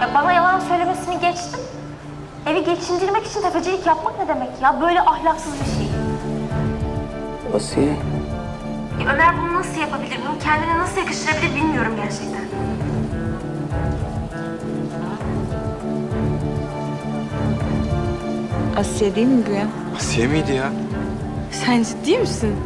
Ya bana yalan söylemesini geçtim. Evi geçindirmek için tefecilik yapmak ne demek ya? Böyle ahlaksız bir şey. Asiye. Ya Ömer bunu nasıl yapabilir? Bunu kendine nasıl yakıştırabilir bilmiyorum gerçekten. Asiye değil mi bu ya? Asiye miydi ya? Sen ciddi misin?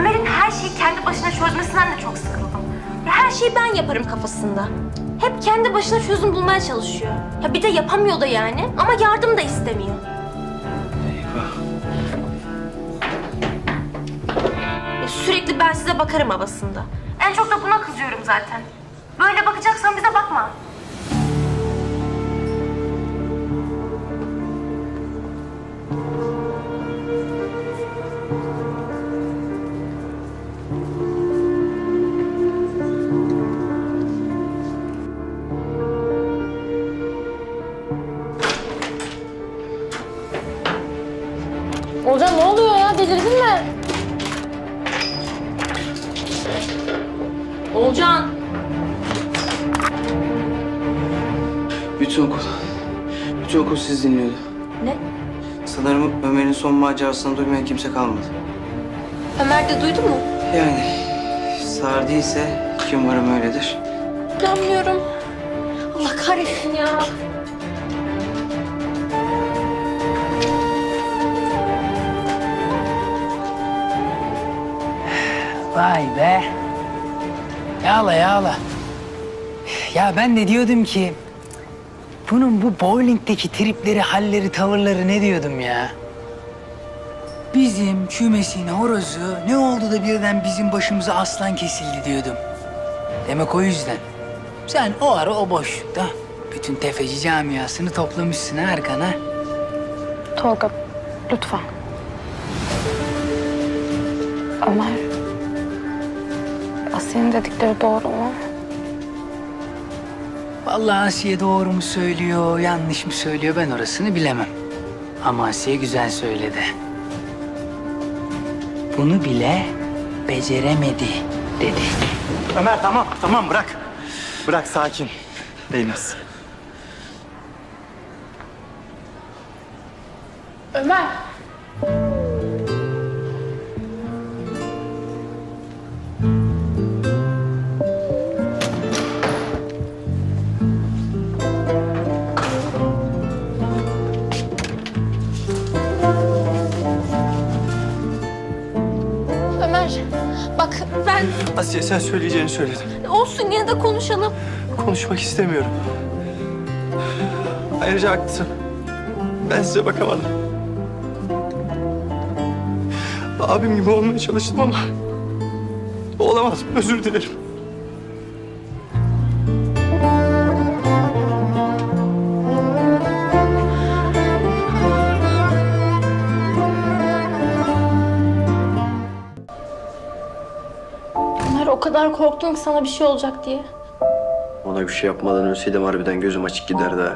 Ömer'in her şeyi kendi başına çözmesinden de çok sıkıldım. Her şeyi ben yaparım kafasında. Hep kendi başına çözüm bulmaya çalışıyor. Ya bir de yapamıyor da yani ama yardım da istemiyor. Ya sürekli ben size bakarım havasında. En çok da buna kızıyorum zaten. Böyle bakacaksan bize bakma. Bütün okul siz dinliyordu. Ne? Sanırım Ömer'in son macerasını duymayan kimse kalmadı. Ömer de duydu mu? Yani değilse kim umarım öyledir. İnanmıyorum. Allah kahretsin ya. Vay be. Yağla yağla. Ya ben de diyordum ki... Bunun bu bowlingdeki tripleri, halleri, tavırları ne diyordum ya? Bizim kümesin horozu ne oldu da birden bizim başımıza aslan kesildi diyordum. Demek o yüzden. Sen o ara o boşlukta bütün tefeci camiasını toplamışsın ha arkana. Tolga, lütfen. Ömer, Asiye'nin dedikleri doğru mu? Vallahi Asiye doğru mu söylüyor, yanlış mı söylüyor ben orasını bilemem. Ama Asiye güzel söyledi. Bunu bile beceremedi dedi. Ömer tamam tamam bırak. Bırak sakin. Değmez. Ömer! Ömer Asiye sen söyleyeceğini söyledin. olsun yine de konuşalım. Konuşmak istemiyorum. Ayrıca haklısın. Ben size bakamadım. Abim gibi olmaya çalıştım ama... Olamadım. Özür dilerim. Kadar korktum ki sana bir şey olacak diye. Ona bir şey yapmadan ölseydim harbiden gözüm açık giderdi ha.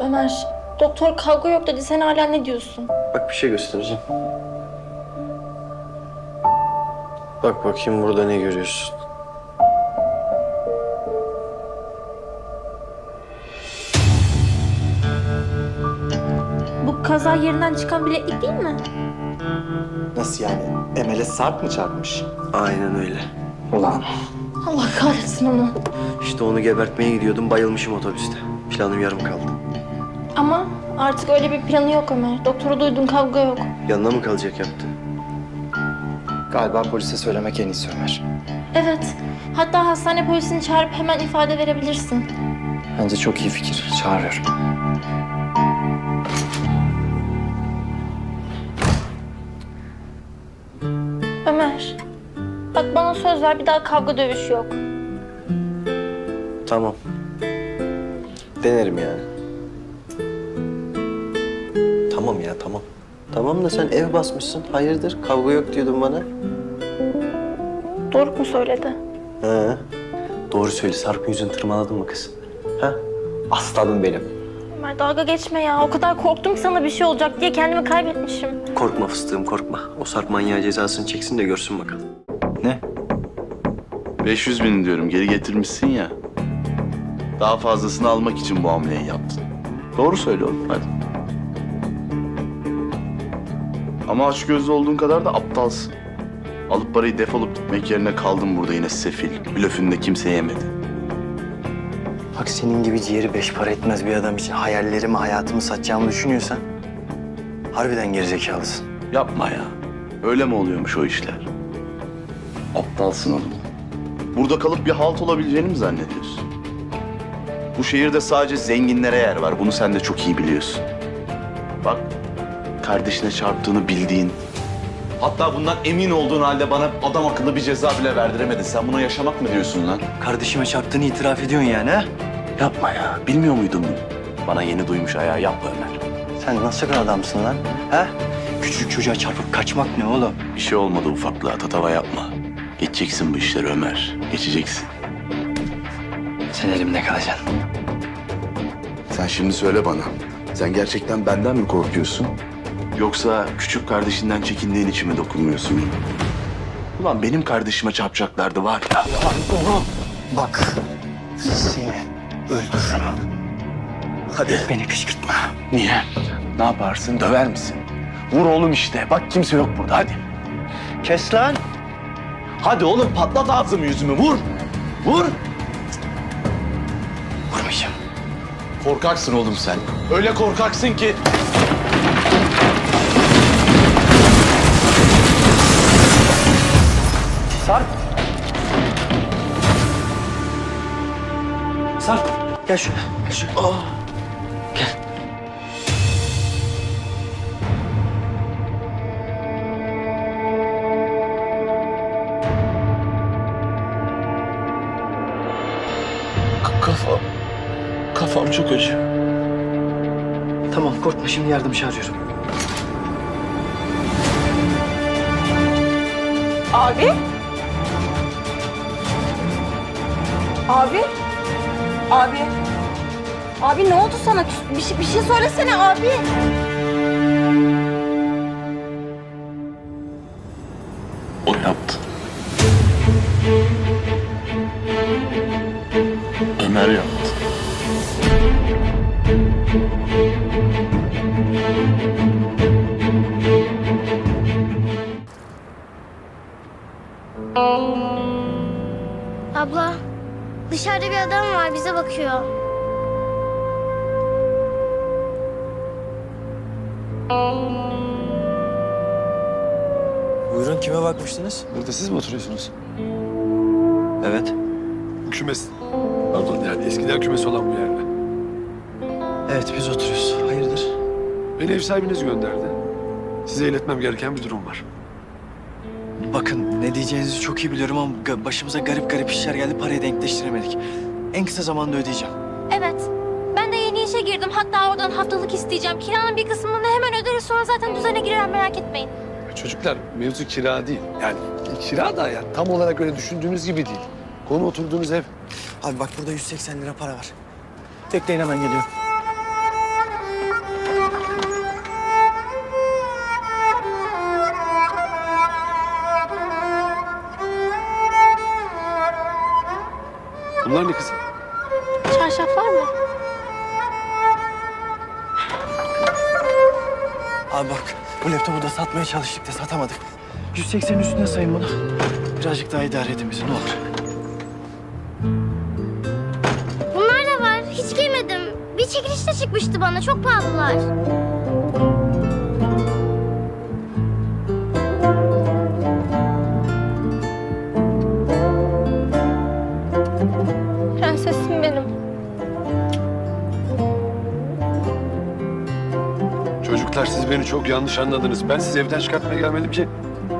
Ömer, doktor kavga yok dedi. Sen hala ne diyorsun? Bak bir şey göstereceğim. Bak bakayım burada ne görüyorsun. Bu kaza yerinden çıkan bileklik değil mi? Nasıl yani? Emel'e Sarp mı çarpmış? Aynen öyle. Ulan. Allah kahretsin onu. İşte onu gebertmeye gidiyordum bayılmışım otobüste. Planım yarım kaldı. Ama artık öyle bir planı yok Ömer. Doktoru duydun kavga yok. Yanına mı kalacak yaptı? Galiba polise söylemek en iyisi Ömer. Evet. Hatta hastane polisini çağırıp hemen ifade verebilirsin. Bence çok iyi fikir. Çağırıyorum. Söz ver bir daha kavga dövüş yok. Tamam. Denerim yani. Tamam ya tamam. Tamam da sen ev basmışsın. Hayırdır? Kavga yok diyordun bana. Doruk mu söyledi? He. Doğru söyle. Sarp'ın yüzünü tırmaladın mı kız? Ha? Aslanım benim. Ömer dalga geçme ya. O kadar korktum ki sana bir şey olacak diye kendimi kaybetmişim. Korkma fıstığım korkma. O Sarp manyağı cezasını çeksin de görsün bakalım. Ne? 500 bin diyorum geri getirmişsin ya. Daha fazlasını almak için bu hamleyi yaptın. Doğru söyle oğlum hadi. Ama açgözlü olduğun kadar da aptalsın. Alıp parayı defolup gitmek yerine kaldın burada yine sefil. Blöfünde kimse yemedi. Bak senin gibi ciğeri beş para etmez bir adam için hayallerimi, hayatımı satacağımı düşünüyorsan... ...harbiden gerizekalısın. Yapma ya. Öyle mi oluyormuş o işler? Aptalsın oğlum. Burada kalıp bir halt olabileceğini mi zannediyorsun? Bu şehirde sadece zenginlere yer var. Bunu sen de çok iyi biliyorsun. Bak, kardeşine çarptığını bildiğin... Hatta bundan emin olduğun halde bana adam akıllı bir ceza bile verdiremedin. Sen buna yaşamak mı diyorsun lan? Kardeşime çarptığını itiraf ediyorsun yani ha? Yapma ya. Bilmiyor muydun bunu? Bana yeni duymuş ayağı yapma Ömer. Sen nasıl bir adamsın lan? Ha? Küçücük çocuğa çarpıp kaçmak ne oğlum? Bir şey olmadı ufaklığa tatava yapma. Geçeceksin bu işleri Ömer. Geçeceksin. Sen elimde kalacaksın. Sen şimdi söyle bana. Sen gerçekten benden mi korkuyorsun? Yoksa küçük kardeşinden çekindiğin için mi dokunmuyorsun? Ulan benim kardeşime çarpacaklardı var ya. Bak, seni öldürürüm. Hadi. Beni kışkırtma. Niye? Ne yaparsın? Döver misin? Vur oğlum işte. Bak kimse yok burada. Hadi. Kes lan. Hadi oğlum patlat ağzımı yüzümü. Vur. Vur. Vurmayacağım. Korkaksın oğlum sen. Öyle korkaksın ki. Sarp. Sarp. Gel şuraya. Gel şuraya. Gel. Çok acıyor. Tamam korkma şimdi yardım çağırıyorum. Abi? Abi? Abi? Abi ne oldu sana? Bir şey, bir şey söylesene abi. O yaptı. Evet. Bu kümes. Pardon yani eskiden kümes olan bu yerde. Evet biz oturuyoruz. Hayırdır? Beni ev sahibiniz gönderdi. Size iletmem gereken bir durum var. Bakın ne diyeceğinizi çok iyi biliyorum ama ga- başımıza garip garip işler geldi. Parayı denkleştiremedik. En kısa zamanda ödeyeceğim. Evet. Ben de yeni işe girdim. Hatta oradan haftalık isteyeceğim. Kiranın bir kısmını hemen öderiz. Sonra zaten düzene girer merak etmeyin. Çocuklar mevzu kira değil. Yani kira da yani tam olarak öyle düşündüğünüz gibi değil. Konu oturduğunuz ev. Abi bak burada 180 lira para var. Bekleyin hemen geliyorum. Bunlar ne kızım? Çarşaflar mı? Abi bak bu laptopu da satmaya çalıştık da satamadık. 180 üstüne sayın bunu. Birazcık daha idare edin bizi ne olur. Çekilişte çıkmıştı bana çok pahalılar. Prensesim benim. Çocuklar siz beni çok yanlış anladınız. Ben sizi evden çıkartmaya gelmedim ki.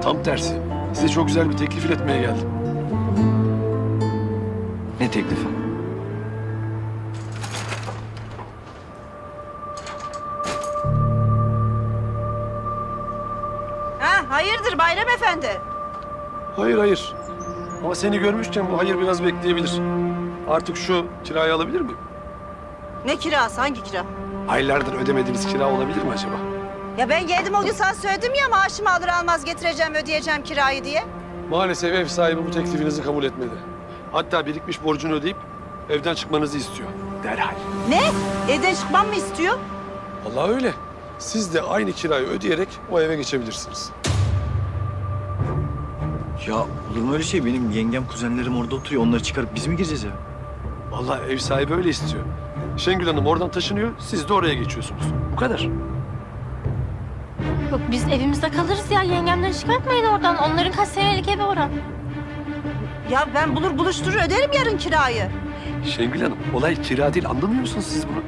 Tam tersi. Size çok güzel bir teklif iletmeye geldim. Ne teklifi? Hayır hayır. Ama seni görmüşken bu hayır biraz bekleyebilir. Artık şu kirayı alabilir miyim? Ne kirası? Hangi kira? Aylardır ödemediğiniz kira olabilir mi acaba? Ya ben geldim o gün sana söyledim ya maaşımı alır almaz getireceğim ödeyeceğim kirayı diye. Maalesef ev sahibi bu teklifinizi kabul etmedi. Hatta birikmiş borcunu ödeyip evden çıkmanızı istiyor. Derhal. Ne? Evden çıkmam mı istiyor? Vallahi öyle. Siz de aynı kirayı ödeyerek o eve geçebilirsiniz. Ya olur mu öyle şey? Benim yengem, kuzenlerim orada oturuyor. Onları çıkarıp biz mi gireceğiz eve? Vallahi ev sahibi öyle istiyor. Şengül Hanım oradan taşınıyor, siz de oraya geçiyorsunuz. Bu kadar. Yok biz evimizde kalırız ya. Yengemleri çıkartmayın oradan. Onların kaç senelik evi oran. Ya ben bulur buluşturur öderim yarın kirayı. Şengül Hanım, olay kira değil. Anlamıyor musunuz siz bunu?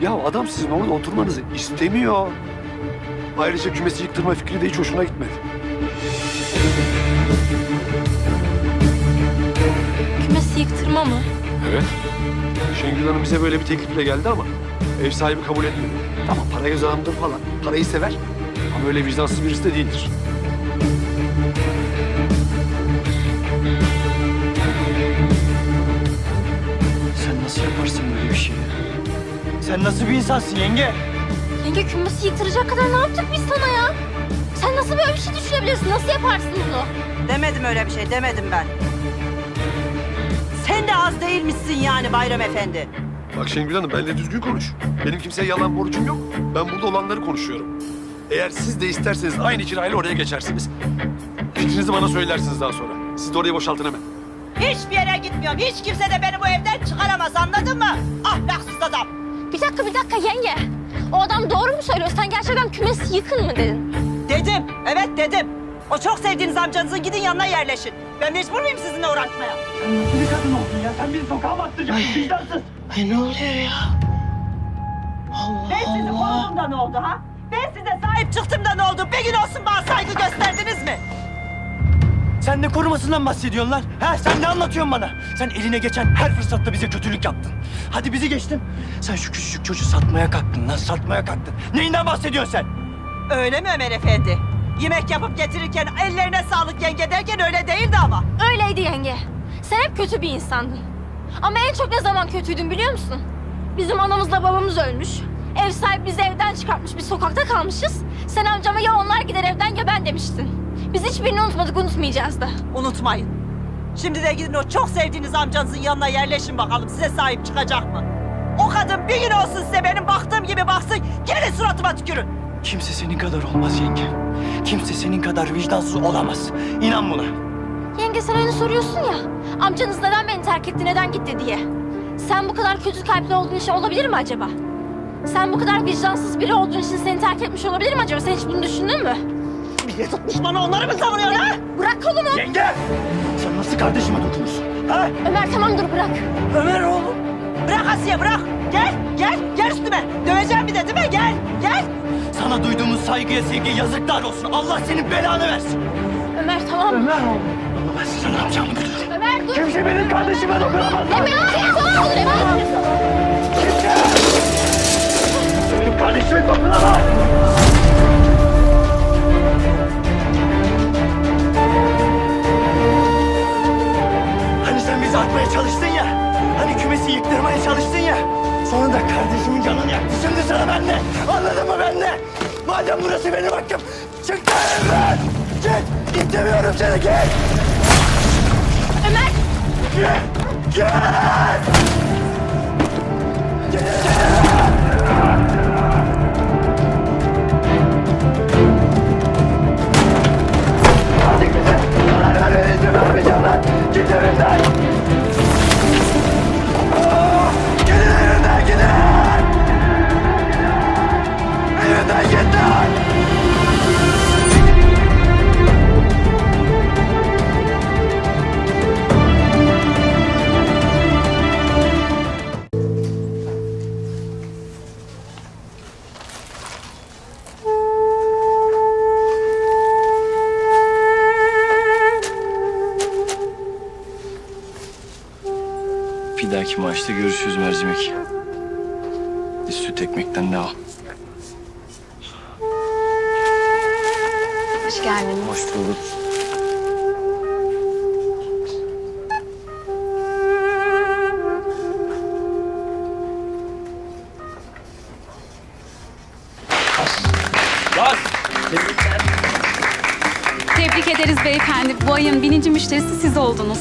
Ya adam sizin orada oturmanızı istemiyor. Ayrıca kümesi yıktırma fikri de hiç hoşuna gitmedi. Kümesi yıktırma mı? Evet. Şengül Hanım bize böyle bir teklifle geldi ama ev sahibi kabul etmedi. Tamam para göz adamdır falan. Parayı sever ama öyle vicdansız birisi de değildir. Sen nasıl yaparsın böyle bir şeyi? Sen nasıl bir insansın yenge? Yenge kümesi yıktıracak kadar ne yaptık biz sana ya? Sen nasıl böyle bir şey düşünebilirsin? Nasıl yaparsın bunu? Demedim öyle bir şey demedim ben. Sen de az değilmişsin yani Bayram Efendi. Bak Şengül Hanım benimle düzgün konuş. Benim kimseye yalan borcum yok. Ben burada olanları konuşuyorum. Eğer siz de isterseniz aynı kirayla oraya geçersiniz. Fikrinizi bana söylersiniz daha sonra. Siz de orayı boşaltın hemen. Hiçbir yere gitmiyorum. Hiç kimse de beni bu evden çıkaramaz anladın mı? Ahlaksız adam. Bir dakika bir dakika yenge. O adam doğru mu söylüyor? Sen gerçekten kümesi yıkın mı dedin? Dedim. Evet dedim. O çok sevdiğiniz amcanızın gidin yanına yerleşin. Ben mecbur muyum sizinle uğraşmaya? Ben sizi korudum da ne oldu ha? Ben size sahip çıktım da ne oldu? Bir gün olsun bana saygı gösterdiniz mi? Sen ne korumasından bahsediyorsun lan? Ha sen ne anlatıyorsun bana? Sen eline geçen her fırsatta bize kötülük yaptın. Hadi bizi geçtin. Sen şu küçücük çocuğu satmaya kalktın lan, satmaya kalktın. Neyinden bahsediyorsun sen? Öyle mi Ömer Efendi? Yemek yapıp getirirken ellerine sağlık yenge derken öyle değildi ama. Öyleydi yenge. Sen hep kötü bir insandın. Ama en çok ne zaman kötüydün biliyor musun? Bizim anamızla babamız ölmüş. Ev sahibi bizi evden çıkartmış. Biz sokakta kalmışız. Sen amcama ya onlar gider evden ya ben demiştin. Biz hiçbirini unutmadık, unutmayacağız da. Unutmayın. Şimdi de gidin o çok sevdiğiniz amcanızın yanına yerleşin bakalım size sahip çıkacak mı? O kadın bir gün olsun size benim baktığım gibi baksın gelin suratıma tükürün. Kimse senin kadar olmaz yenge. Kimse senin kadar vicdansız olamaz. İnan buna. Yenge sen hani soruyorsun ya. Amcanız neden beni terk etti, neden gitti diye. Sen bu kadar kötü kalpli olduğun için olabilir mi acaba? Sen bu kadar vicdansız biri olduğun için seni terk etmiş olabilir mi acaba? Sen hiç bunu düşündün mü? Bir tutmuş bana onları mı savunuyor ha? Bırak kolumu. Yenge! Sen nasıl kardeşime dokunursun? Ha? Ömer tamam dur bırak. Ömer oğlum. Bırak Asiye bırak. Gel gel gel üstüme. Döveceğim bir de değil mi? Gel gel. Sana duyduğumuz saygıya sevgiye yazıklar olsun. Allah senin belanı versin. Ömer tamam. Ömer oğlum. Ben size ne yapacağımı biliyorum. Ömer dur. Kimse benim kardeşime dokunamaz. Ömer tamam dur Ömer. Hoş geldin. Hoş bulduk. Tebrik ederiz beyefendi. Bu ayın bininci müşterisi siz oldunuz.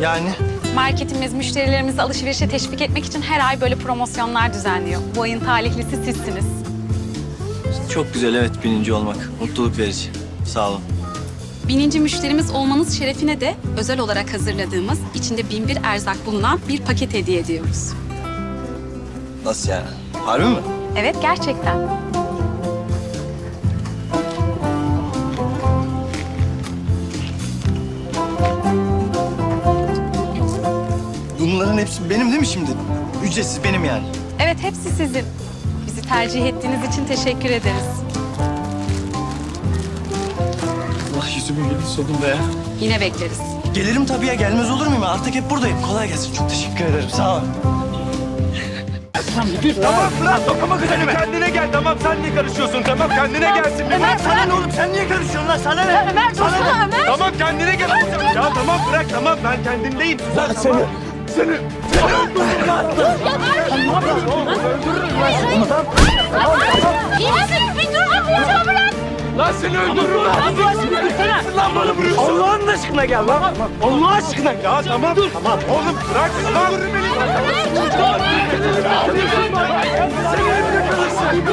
Yani? Marketimiz müşterilerimizi alışverişe teşvik etmek için her ay böyle promosyonlar düzenliyor. Bu ayın talihlisi sizsiniz. Çok güzel evet bininci olmak. Mutluluk verici. Sağ olun. Bininci müşterimiz olmanız şerefine de özel olarak hazırladığımız içinde bin bir erzak bulunan bir paket hediye ediyoruz. Nasıl yani? Harbi mi? Evet gerçekten. Bunların hepsi benim değil mi şimdi? Ücretsiz benim yani. Evet hepsi sizin. Tercih ettiğiniz için teşekkür ederiz. Allah yüzümü güldü sonunda ya. Yine bekleriz. Gelirim tabii ya gelmez olur muyum? Artık hep buradayım. Kolay gelsin. Çok teşekkür ederim. Sağ ol. Tamam bırak dokunma kuzenime. Kendine gel tamam sen niye karışıyorsun tamam kendine gelsin. Ömer sana ne oğlum? Sen niye karışıyorsun lan? Sana ne? Ömer sana ne? Ömer. Tamam kendine gel. Ya tamam bırak tamam ben kendimdeyim. Suzan seni. Seni. İyi misin? Bir dur kapıyı bırak. Lan seni öldürürüm. Allah aşkına. Lan bana vuruyorsun. Allah'ın aşkına gel lan. Allah aşkına. Ya tamam tamam. Oğlum bırak. Tamam. Seni elimde kalırsın.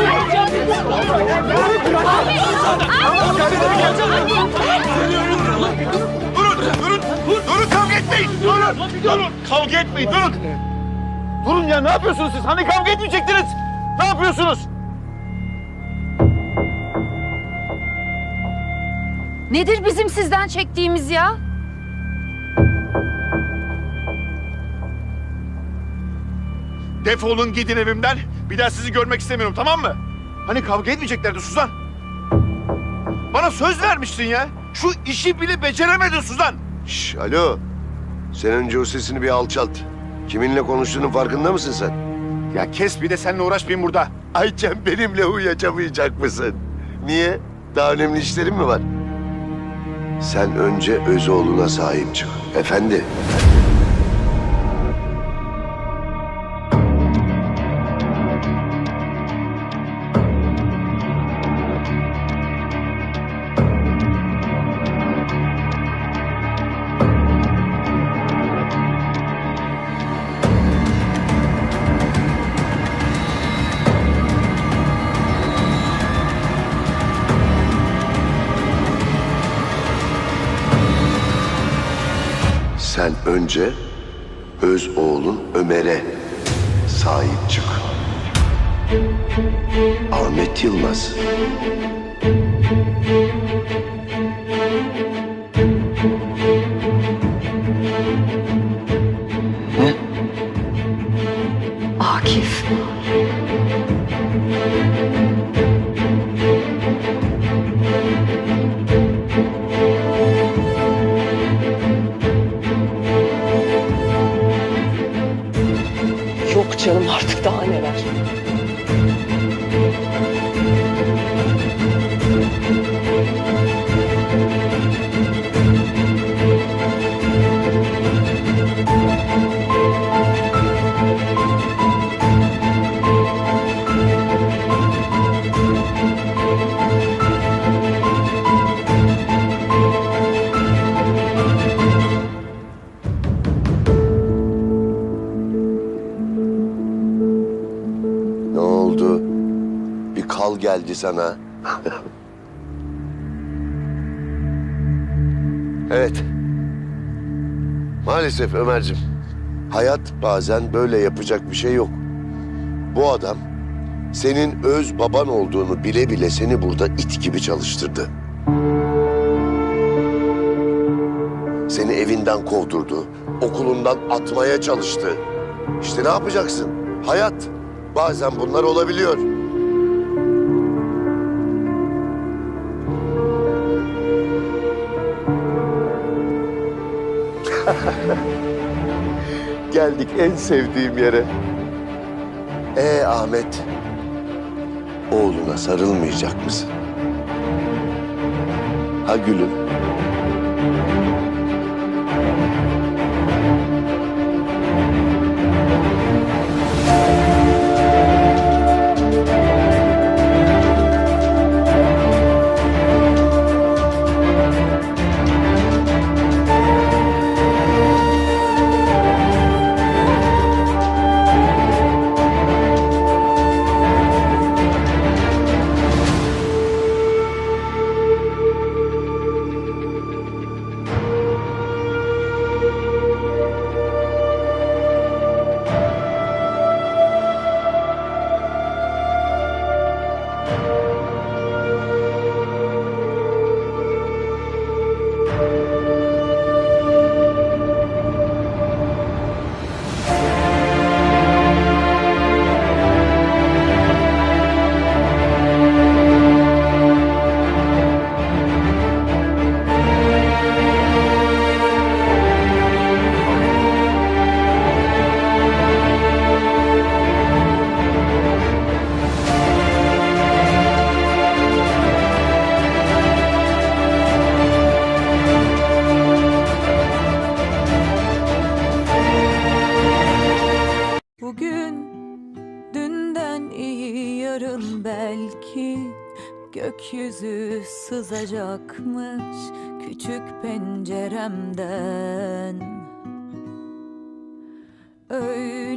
Durun, durun, durun kavga etmeyin. Durun, durun, kavga etmeyin, durun. Durun ya, ne yapıyorsunuz siz? Hani kavga etmeyecektiniz? Ne yapıyorsunuz? Nedir bizim sizden çektiğimiz ya? Defolun gidin evimden. Bir daha sizi görmek istemiyorum, tamam mı? Hani kavga etmeyeceklerdi Suzan. Bana söz vermiştin ya. Şu işi bile beceremedin Suzan. Şş, alo. Sen önce o sesini bir alçalt. Kiminle konuştuğunun farkında mısın sen? Ya kes bir de seninle uğraşmayayım burada. Ayçem benimle uyuyacamayacak mısın? Niye? Daha önemli işlerin mi var? Sen önce Özoğlu'na sahip çık. Efendi. Sen önce öz oğlun Ömer'e sahip çık. Ahmet Yılmaz. Akif. Geldi sana. evet. Maalesef Ömer'cim. Hayat bazen böyle yapacak bir şey yok. Bu adam senin öz baban olduğunu bile bile seni burada it gibi çalıştırdı. Seni evinden kovdurdu, okulundan atmaya çalıştı. İşte ne yapacaksın? Hayat. Bazen bunlar olabiliyor. Geldik en sevdiğim yere. Ee Ahmet, oğluna sarılmayacak mısın? Ha gülüm?